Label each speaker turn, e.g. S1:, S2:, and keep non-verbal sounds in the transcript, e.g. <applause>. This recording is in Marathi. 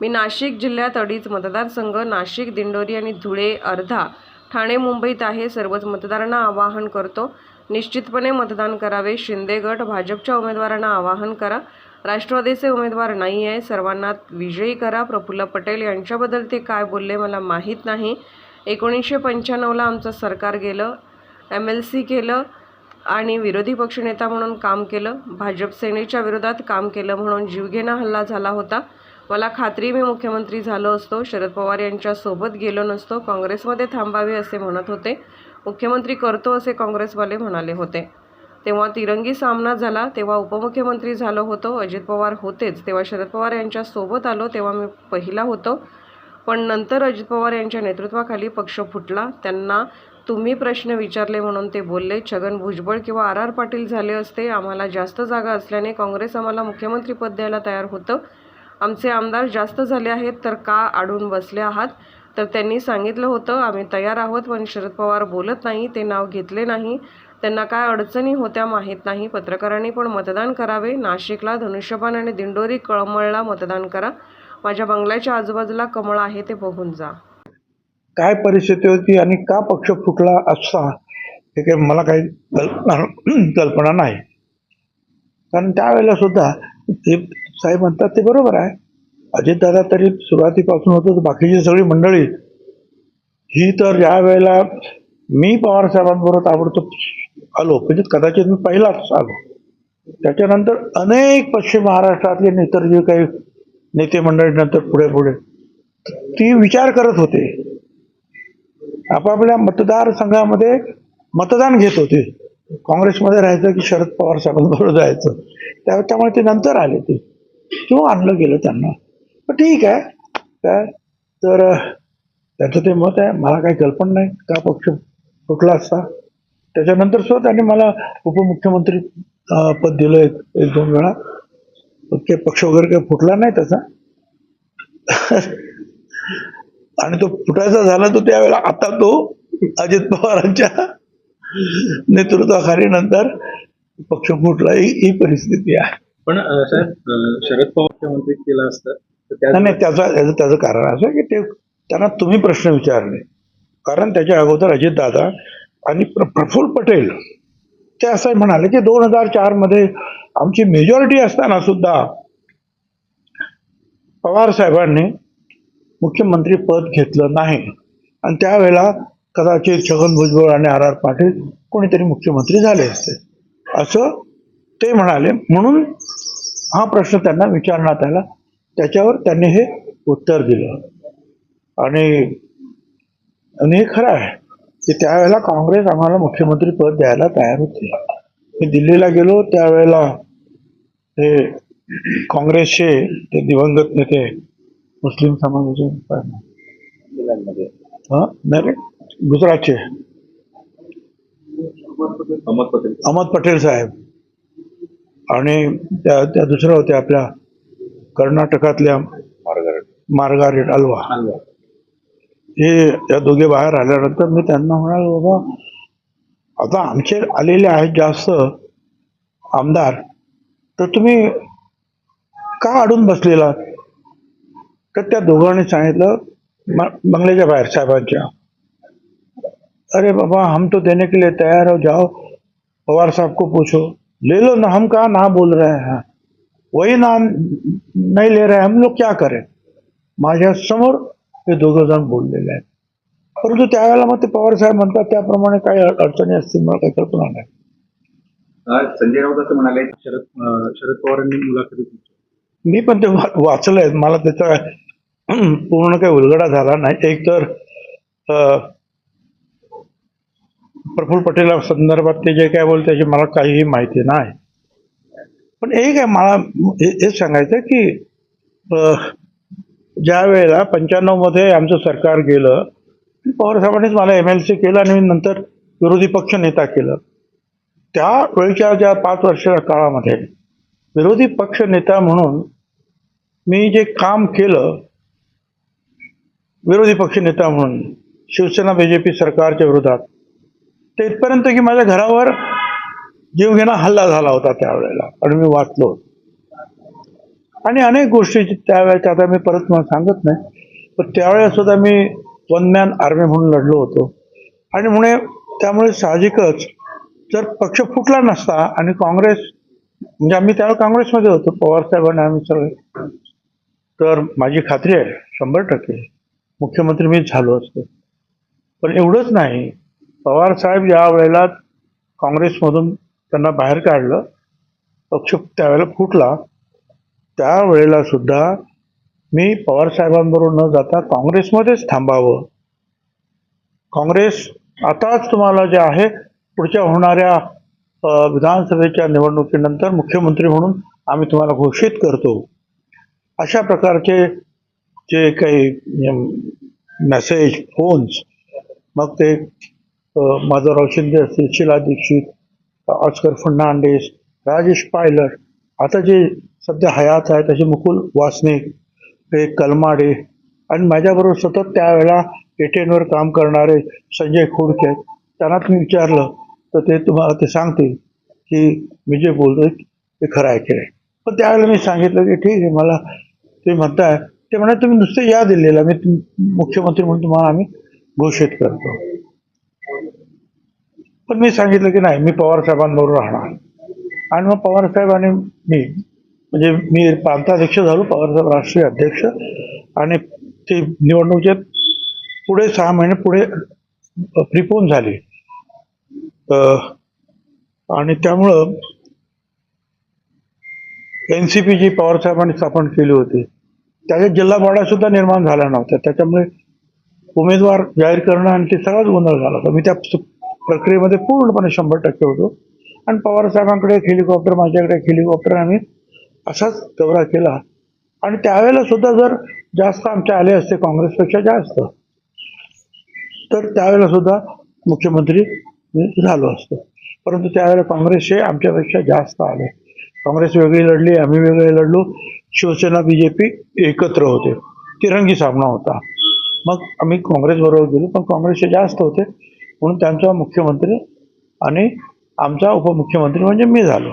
S1: मी नाशिक जिल्ह्यात अडीच मतदारसंघ नाशिक दिंडोरी आणि धुळे अर्धा. ठाणे मुंबईत आहे सर्वच मतदारांना आवाहन करतो. निश्चितपणे मतदान करावे. शिंदे गट भाजपच्या उमेदवारांना आवाहन करा. राष्ट्रवादीचे उमेदवार नाही आहे. सर्वांना विजयी करा. प्रफुल्ल पटेल यांच्याबद्दल ते काय बोलले मला माहीत नाही. एकोणीसशे पंच्याण्णवला आमचं सरकार गेलं एम एल सी केलं आणि विरोधी पक्षनेता म्हणून काम केलं. भाजप सेनेच्या विरोधात काम केलं म्हणून जीवघेणा हल्ला झाला होता. मला खात्री मी मुख्यमंत्री झालो असतो शरद पवार यांच्यासोबत गेलो नसतो काँग्रेसमध्ये थांबावे असे म्हणत होते. मुख्यमंत्री करतो असे काँग्रेसवाले म्हणाले होते. तेव्हा तिरंगी सामना झाला तेव्हा उपमुख्यमंत्री झालो होतो अजित पवार होतेच. तेव्हा शरद पवार यांच्यासोबत आलो तेव्हा मी पहिला होतो. पण नंतर अजित पवार यांच्या नेतृत्वाखाली पक्ष फुटला. त्यांना तुम्ही प्रश्न विचारले म्हणून ते बोलले छगन भुजबळ किंवा आर आर पाटील झाले असते आम्हाला जास्त जागा असल्याने काँग्रेस आम्हाला मुख्यमंत्रीपद द्यायला तयार होतं. आमचे आमदार जास्त झाले आहेत तर का अडून बसले आहात? तर त्यांनी सांगितलं होतं आम्ही तयार आहोत पण शरद पवार बोलत नाही ते नाव घेतले नाही. त्यांना काय अडचणी होत्या माहीत नाही. पत्रकारांनी पण मतदान करावे. नाशिकला धनुष्यबाण आणि दिंडोरी कळमळला मतदान करा. माझ्या बंगल्याच्या आजूबाजूला कमळ आहे ते बघून जा.
S2: काय परिस्थिती होती आणि का पक्ष फुटला असा हे काही मला काही कल्पना नाही. कारण त्यावेळेला सुद्धा साहेब म्हणतात ते बरोबर आहे. अजितदादा तरी सुरुवातीपासून होतं तर बाकीची सगळी मंडळी. ही तर ज्या वेळेला मी पवार साहेबांबरोबर ताबडतोब आलो. म्हणजे कदाचित मी पहिलाच आलो. त्याच्यानंतर अनेक पश्चिम महाराष्ट्रातले इतर जे काही नेते मंडळी नंतर पुढे पुढे ती विचार करत होते. आपापल्या मतदारसंघामध्ये मतदान घेत होते. काँग्रेसमध्ये राहायचं की शरद पवार साहेबांबरोबर जायचं. त्या त्यामुळे ते नंतर आले ते. किंवा आणलं गेलं त्यांना. पण ठीक आहे. काय? तर त्याचं ते मत आहे. मला काही कल्पना नाही. का पक्ष फुटला असता? त्याच्यानंतर सुद्धा त्यांनी मला उपमुख्यमंत्री पद दिलं एक एक दोन वेळा. ते पक्ष वगैरे काही फुटला नाही त्याचा. <laughs> आणि तो फुटायचा झाला तो त्यावेळेला आता तो अजित पवारांच्या नेतृत्वाखाली नंतर पक्ष फुटला. ही ही परिस्थिती आहे.
S3: पण साहेब शरद पवार मंत्री केला असतं
S2: नाही त्याचा त्याचं त्याचं कारण असं आहे की ते त्यांना तुम्ही प्रश्न विचारले. कारण त्याच्या अगोदर अजितदादा आणि प्रफुल्ल पटेल ते असं म्हणाले की दोन हजार चारमध्ये आमची मेजॉरिटी असताना सुद्धा पवार साहेबांनी मुख्यमंत्री पद घेतलं नाही. आणि त्यावेळेला कदाचित छगन भुजबळ आणि आर आर पाटील कोणीतरी मुख्यमंत्री झाले असते. असं ते म्हणाले. म्हणून हा प्रश्न त्यांना विचारण्यात आला त्याच्यावर त्यांनी हे उत्तर दिलं. आणि आणि हे खरं आहे की त्यावेळेला काँग्रेस आम्हाला मुख्यमंत्री पद द्यायला तयार होती. मी दिल्लीला गेलो त्यावेळेला ते काँग्रेसचे ते दिवंगत नेते मुस्लिम समाजाचे हं? नाही गुजरातचे.
S3: अहमद पटेल
S2: साहेब. आणि त्या त्या दुसऱ्या होत्या आपल्या कर्नाटकातल्या
S3: मार्गारेट.
S2: मार्गारेट अल्वा हे त्या दोघे बाहेर आल्यानंतर मी त्यांना म्हणालो बाबा आता आमचे आलेले आहेत जास्त आमदार तर तुम्ही का अडून बसलेला? तर त्या दोघांनी सांगितलं बंगल्याच्या बाहेर साहेबांच्या. अरे बाबा हम तो देने के लिए तैयार हो जाओ. पवार साहब को पूछो. ले लो ना हम कहा ना बोल रहे हैं। वही ना नहीं ले रहे हम लोग क्या करें? माझ्यासमोर हे दोघं जण बोललेले आहेत. परंतु त्यावेळेला मग ते पवार साहेब म्हणतात त्याप्रमाणे काही अड- अडचणी असतील मला काही कल्पना नाही.
S3: संजय राऊत असं म्हणाले शरद शरद पवारांनी म्हटलं.
S2: मी पण ते वाचलंय. मला त्याचा <clears throat> पूर्ण काही उलगडा झाला नाही. एक तर प्रफुल्ल पटेल संदर्भात ते जे काय बोलते त्याची मला काहीही माहिती नाही. पण एक आहे मला हे- हेच सांगायचं की ज्या वेळेला पंच्याण्णवमध्ये आमचं सरकार गेलं पवार साहेबांनीच मला एम एल सी केलं आणि मी नंतर विरोधी पक्ष नेता केलं. त्या वेळच्या ज्या पाच वर्षाच्या काळामध्ये विरोधी पक्ष नेता म्हणून मी जे काम केलं विरोधी पक्ष नेता म्हणून शिवसेना बीजेपी सरकारच्या विरोधात तर इथपर्यंत की माझ्या घरावर जीवघेणा हल्ला झाला होता त्यावेळेला. आणि मी वाचलो आणि अनेक गोष्टी त्यावेळेस आता मी परत मला सांगत नाही पण त्यावेळेस सुद्धा मी वन मॅन आर्मी म्हणून लढलो होतो. आणि म्हणे त्यामुळे साहजिकच जर पक्ष फुटला नसता आणि काँग्रेस म्हणजे आम्ही त्यावेळेस काँग्रेसमध्ये होतो पवार साहेबांना आम्ही सगळे तर माझी खात्री आहे शंभर टक्के मुख्यमंत्री मीच झालो असतो. पण एवढंच नाही पवार साहेब ज्या वेळेला काँग्रेसमधून त्यांना बाहेर काढलं पक्ष त्यावेळेला फुटला त्यावेळेला सुद्धा मी पवार साहेबांबरोबर न जाता काँग्रेसमध्येच थांबावं. काँग्रेस आताच तुम्हाला जे आहे पुढच्या होणाऱ्या विधानसभेच्या निवडणुकीनंतर मुख्यमंत्री म्हणून आम्ही तुम्हाला घोषित करतो. अशा प्रकारचे जे काही मेसेज फोन्स मग ते माधवराव शिंदे असतील शिला दीक्षित ऑस्कर फर्नांडिस राजेश पायलट आता जे सध्या हयात आहेत तसे मुकुल वासनिक हे कलमाडे आणि माझ्याबरोबर सतत त्यावेळेला एटेनवर काम करणारे संजय खोडके त्यांना तुम्ही विचारलं तर ते तुम्हाला ते सांगतील की मी जे बोलतोय ते खरं आहे की नाही. पण त्यावेळेला मी सांगितलं की ठीक आहे मला ते म्हणताय ते म्हणा तुम्ही नुसते या दिलेला मी तुम- मुख्यमंत्री म्हणून तुम्हाला आम्ही घोषित करतो. पण मी सांगितलं की नाही मी पवार साहेबांबरोबर राहणार. आणि मग पवार साहेब आणि मी म्हणजे मी प्रांताध्यक्ष झालो पवारसाहेब राष्ट्रीय अध्यक्ष. आणि ते निवडणुकीचे पुढे सहा महिने पुढे प्रिपोन झाली. आणि त्यामुळं एन सी पी जी पवारसाहेबांनी स्थापन केली होती. त्याच्यात जिल्हा सुद्धा निर्माण झाल्या नव्हत्या. त्याच्यामुळे उमेदवार जाहीर करणं आणि ते सगळाच गोंधळ झाला होता. मी त्या प्रक्रियेमध्ये पूर्णपणे शंभर टक्के होतो. आणि पवार साहेबांकडे एक हेलिकॉप्टर माझ्याकडे एक हेलिकॉप्टर आम्ही असाच दौरा केला. आणि त्यावेळेला सुद्धा जर जास्त आमच्या आले असते काँग्रेसपेक्षा जास्त तर त्यावेळेला सुद्धा मुख्यमंत्री मी झालो असतो. परंतु त्यावेळेला काँग्रेसचे आमच्यापेक्षा जास्त आले. काँग्रेस वेगळी लढली आम्ही वेगळे लढलो. शिवसेना बी जे पी एकत्र होते. तिरंगी सामना होता. मग आम्ही काँग्रेसबरोबर गेलो पण काँग्रेसचे जास्त होते. म्हणून त्यांचा मुख्यमंत्री आणि आमचा उपमुख्यमंत्री म्हणजे मी झालो.